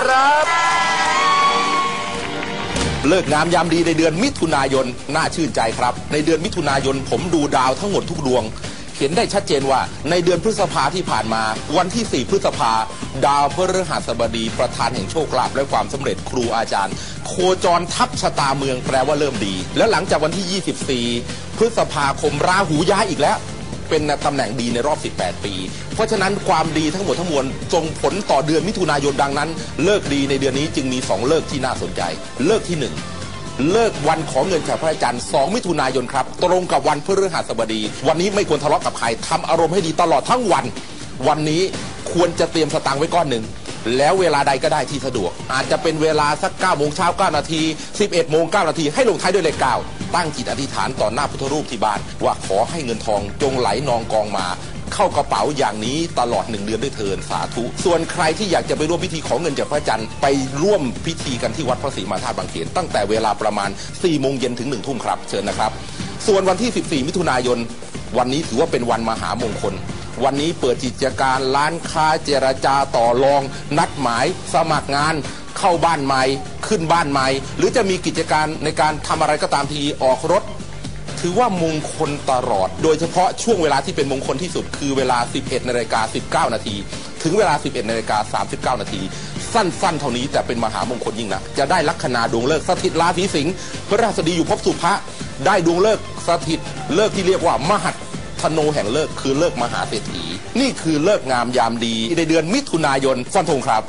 ครับ เลิกงามยามดีในเดือนมิถุนายนน่าชื่นใจครับ ในเดือนมิถุนายนผมดูดาวทั้งหมดทุกดวง เห็นได้ชัดเจนว่าในเดือนพฤษภาที่ผ่านมา วันที่ 4 พฤษภา ดาวพฤหัสบดีประธานแห่งโชคลาภและความสำเร็จครูอาจารย์ โคจรทับชะตาเมืองแปลว่าเริ่มดี แล้วหลังจากวันที่ 24 พฤษภาคมราหูย้ายอีกแล้ว เป็นตำแหน่งดีในรอบ 18 ปี เพราะฉะนั้นความดีทั้งหมดทั้งมวลส่งผลต่อเดือนมิถุนายนดังนั้น เลิกดีในเดือนนี้จึงมี 2 เลิกที่น่าสนใจ เลิกที่ 1เลิกวันของเงินจากพระจันทร์2 มิถุนายนครับ ตรงกับวันพฤหัสบดี วันนี้ไม่ควรทะเลาะกับใครทำอารมณ์ให้ดีตลอดทั้งวัน วันนี้ควรจะเตรียมสตางค์ไว้ก้อนหนึ่ง แล้วเวลาใดก็ได้ที่สะดวก อาจจะเป็นเวลาสัก9โมงเช้า9นาที11โมง9นาทีให้ลงท้ายด้วยเลข9 ตั้งจิตอธิษฐานต่อหน้าพุทธรูปที่บ้าน ว่าขอให้เงินทองจงไหลนองกองมา เข้ากระเป๋าอย่างนี้ตลอดหนึ่งเดือนด้วยเทินสาธุ ส่วนใครที่อยากจะไปร่วมพิธีขอเงินจากพระจันทร์ไปร่วมพิธีกันที่วัดพระศรีมาธาตุบางเขนตั้งแต่เวลาประมาณ4โมงเย็นถึง1ทุ่มครับเชิญนะครับ ส่วนวันที่ 14 มิถุนายน วันนี้ถือว่าเป็นวันมหามงคลวันนี้เปิดกิจการร้านค้าเจรจาต่อรอง นัดหมาย สมัครงาน เข้าบ้านใหม่ ขึ้นบ้านใหม่ หรือจะมีกิจการในการทำอะไรก็ตามทีออกรถ ถือว่ามงคลตลอด โดยเฉพาะช่วงเวลาที่เป็นมงคลที่สุด คือเวลา 11นาฬิกา19 นาทีถึงเวลา 11นาฬิกา39 นาที สั้นๆ เท่านี้แต่เป็นมหามงคลยิ่งนะจะได้ลัคนาดวงเลิกสถิตราศีสิงห์พระราชดีอยู่ภพสุภะได้ดวงเลิกสถิตเลิกที่เรียกว่ามหัตธโนแห่งเลิกคือเลิกมหาเศรษฐี นี่คือเลิกงามยามดีในเดือนมิถุนายนฟันธงครับ